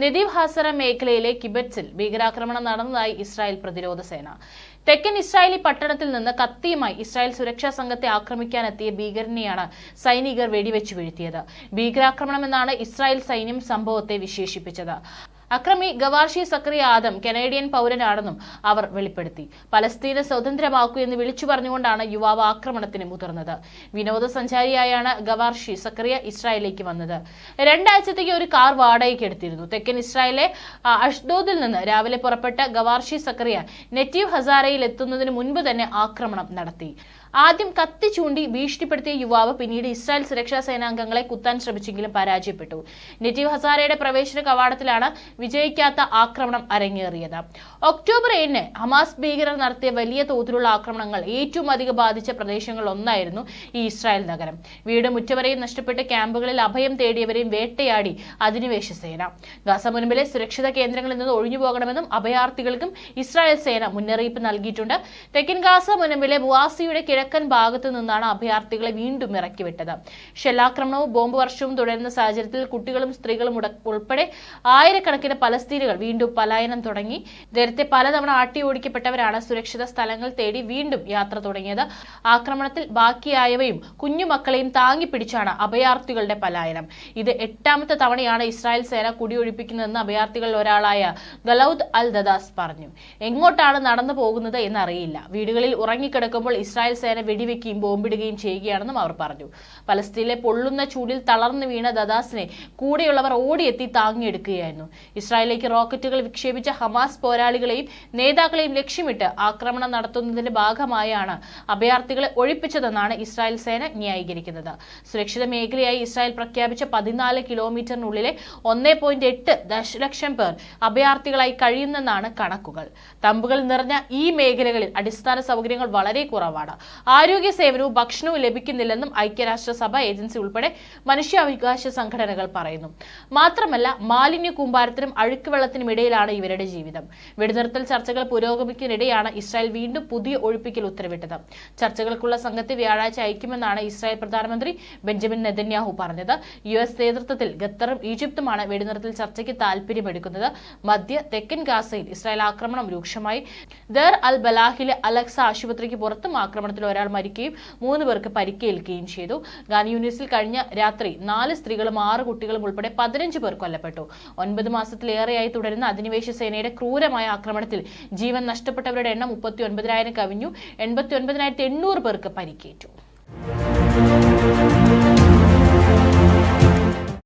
നദീവ് ഹാസറ മേഖലയിലെ കിബറ്റ്സിൽ ഭീകരാക്രമണം നടന്നതായി ഇസ്രായേൽ പ്രതിരോധ സേന. തെക്കൻ ഇസ്രായേലി പട്ടണത്തിൽ നിന്ന് കത്തിയുമായി ഇസ്രായേൽ സുരക്ഷാ സംഘത്തെ ആക്രമിക്കാനെത്തിയ ഭീകരനെയാണ് സൈനികർ വെടിവെച്ച് വീഴ്ത്തിയത്. ഭീകരാക്രമണമെന്നാണ് ഇസ്രായേൽ സൈന്യം സംഭവത്തെ വിശേഷിപ്പിച്ചത്. അക്രമി ഗവാർഷി സക്രിയ ആദം കനേഡിയൻ പൗരനാണെന്നും അവർ വെളിപ്പെടുത്തി. പലസ്തീനെ സ്വതന്ത്രമാക്കൂ എന്ന് വിളിച്ചു പറഞ്ഞുകൊണ്ടാണ് യുവാവ് ആക്രമണത്തിന് മുതിർന്നത്. വിനോദസഞ്ചാരിയായാണ് ഗവാർഷി സക്രിയ ഇസ്രായേലിലേക്ക് വന്നത്. രണ്ടാഴ്ചത്തേക്ക് ഒരു കാർ വാടകയ്ക്ക് എടുത്തിരുന്നു. തെക്കൻ ഇസ്രായേലിലെ അഷ്ദോദിൽ നിന്ന് രാവിലെ പുറപ്പെട്ട ഗവാർഷി സക്രിയ നെറ്റീവ് ഹസാരയിൽ എത്തുന്നതിന് മുൻപ് തന്നെ ആക്രമണം നടത്തി. ആദ്യം കത്തി ചൂണ്ടി ഭീഷണിപ്പെടുത്തിയ യുവാവ് പിന്നീട് ഇസ്രായേൽ സുരക്ഷാ സേനാംഗങ്ങളെ കുത്താൻ ശ്രമിച്ചെങ്കിലും പരാജയപ്പെട്ടു. നെറ്റീവ് ഹസാരയുടെ പ്രവേശന കവാടത്തിലാണ് വിജയിക്കാത്ത ആക്രമണം അരങ്ങേറിയത്. ഒക്ടോബർ ഏഴിന് ഹമാസ് ഭീകരർ നടത്തിയ വലിയ തോതിലുള്ള ആക്രമണങ്ങൾ ഏറ്റവും അധികം ബാധിച്ച പ്രദേശങ്ങളിൽ ഒന്നായിരുന്നു ഈ ഇസ്രായേൽ നഗരം. വീട് മുറ്റവരെയും നഷ്ടപ്പെട്ട് ക്യാമ്പുകളിൽ അഭയം തേടിയവരെയും വേട്ടയാടി അധിനിവേശ സേന. ഗാസ മുൻപിലെ സുരക്ഷിത കേന്ദ്രങ്ങളിൽ നിന്ന് ഒഴിഞ്ഞു പോകണമെന്നും അഭയാർത്ഥികൾക്കും ഇസ്രായേൽ സേന മുന്നറിയിപ്പ് നൽകിയിട്ടുണ്ട്. തെക്കൻ ഗാസ മുനമ്പിലെ ബുവാസിയുടെ കിഴക്കൻ ഭാഗത്തു നിന്നാണ് അഭയാർത്ഥികളെ വീണ്ടും ഇറക്കിവിട്ടത്. ഷെല്ലാക്രമണവും ബോംബ് വർഷവും തുടരുന്ന സാഹചര്യത്തിൽ കുട്ടികളും സ്ത്രീകളും ഉൾപ്പെടെ ആയിരക്കണക്കിന് പലസ്തീനുകൾ വീണ്ടും പലായനം തുടങ്ങി. നേരത്തെ പലതവണ ആട്ടി ഓടിക്കപ്പെട്ടവരാണ് സുരക്ഷിത സ്ഥലങ്ങൾ തേടി വീണ്ടും യാത്ര തുടങ്ങിയത്. ആക്രമണത്തിൽ ബാക്കിയായവയും കുഞ്ഞുമക്കളെയും താങ്ങി പിടിച്ചാണ് അഭയാർത്ഥികളുടെ പലായനം. ഇത് എട്ടാമത്തെ തവണയാണ് ഇസ്രായേൽ സേന കുടിയൊഴിപ്പിക്കുന്നതെന്ന് അഭയാർത്ഥികളിൽ ഒരാളായ ഗലൌദ് അൽ ദദാസ് പറഞ്ഞു. എങ്ങോട്ടാണ് നടന്നു പോകുന്നത് എന്നറിയില്ല. വീടുകളിൽ ഉറങ്ങിക്കിടക്കുമ്പോൾ ഇസ്രായേൽ സേന വെടിവെക്കുകയും ബോംബിടുകയും ചെയ്യുകയാണെന്നും അവർ പറഞ്ഞു. പലസ്തീനിലെ പൊള്ളുന്ന ചൂടിൽ തളർന്നു വീണ ദദാസിനെ കൂടെയുള്ളവർ ഓടിയെത്തി താങ്ങിയെടുക്കുകയായിരുന്നു. ഇസ്രായേലിലേക്ക് റോക്കറ്റുകൾ വിക്ഷേപിച്ച ഹമാസ് പോരാളികളെയും നേതാക്കളെയും ലക്ഷ്യമിട്ട് ആക്രമണം നടത്തുന്നതിന്റെ ഭാഗമായാണ് അഭയാർത്ഥികളെ ഒഴിപ്പിച്ചതെന്നാണ് ഇസ്രായേൽ സേന ന്യായീകരിക്കുന്നത്. സുരക്ഷിത മേഖലയായി ഇസ്രായേൽ പ്രഖ്യാപിച്ച പതിനാല് കിലോമീറ്ററിനുള്ളിലെ ഒന്നേ പോയിന്റ് എട്ട് ദശലക്ഷം പേർ അഭയാർത്ഥികളായി കഴിയുന്നെന്നാണ് കണക്കുകൾ. തമ്പുകൾ നിറഞ്ഞ ഈ മേഖലകളിൽ അടിസ്ഥാന സൗകര്യങ്ങൾ വളരെ കുറവാണ്. ആരോഗ്യ സേവനവും ഭക്ഷണവും ലഭിക്കുന്നില്ലെന്നും ഐക്യരാഷ്ട്രസഭ ഏജൻസി ഉൾപ്പെടെ മനുഷ്യാവകാശ സംഘടനകൾ പറയുന്നു. മാത്രമല്ല മാലിന്യ കൂമ്പാരത്തിനും അഴുക്ക് വെള്ളത്തിനും ഇടയിലാണ് ഇവരുടെ ജീവിതം. വെടിനിർത്തൽ ചർച്ചകൾ പുരോഗമിക്കുന്നതിനിടെയാണ് ഇസ്രായേൽ വീണ്ടും പുതിയ ഒഴിപ്പിക്കൽ ഉത്തരവിട്ടത്. ചർച്ചകൾക്കുള്ള സംഘത്തെ വ്യാഴാഴ്ച അയക്കുമെന്നാണ് ഇസ്രായേൽ പ്രധാനമന്ത്രി ബെഞ്ചമിൻ നെതന്യാഹു പറഞ്ഞത്. യു എസ് നേതൃത്വത്തിൽ ഖത്തറും ഈജിപ്തുമാണ് വെടിനിർത്തൽ ചർച്ചയ്ക്ക് താൽപര്യമെടുക്കുന്നത് മധ്യ തെക്കൻ ഗാസയിൽ ഇസ്രായേൽ ആക്രമണം രൂക്ഷമായി. ദർ അൽ ബലാഹിലെ അലക്സ ആശുപത്രിക്ക് പുറത്തും ആക്രമണത്തിൽ ഒരാൾ മരിക്കുകയും മൂന്ന് പേർക്ക് പരിക്കേൽക്കുകയും ചെയ്തു. യൂണിസിൽ കഴിഞ്ഞ രാത്രി നാല് സ്ത്രീകളും ആറ് കുട്ടികളും ഉൾപ്പെടെ പതിനഞ്ച് പേർ കൊല്ലപ്പെട്ടു. ഒൻപത് മാസത്തിലേറെയായി തുടരുന്ന അധിനിവേശ സേനയുടെ ക്രൂരമായ ആക്രമണത്തിൽ ജീവൻ നഷ്ടപ്പെട്ടവരുടെ എണ്ണം മുപ്പത്തി ഒൻപതിനായിരം കവിഞ്ഞു. എൺപത്തി ഒൻപതിനായിരത്തി എണ്ണൂറ് പേർക്ക് പരിക്കേറ്റു.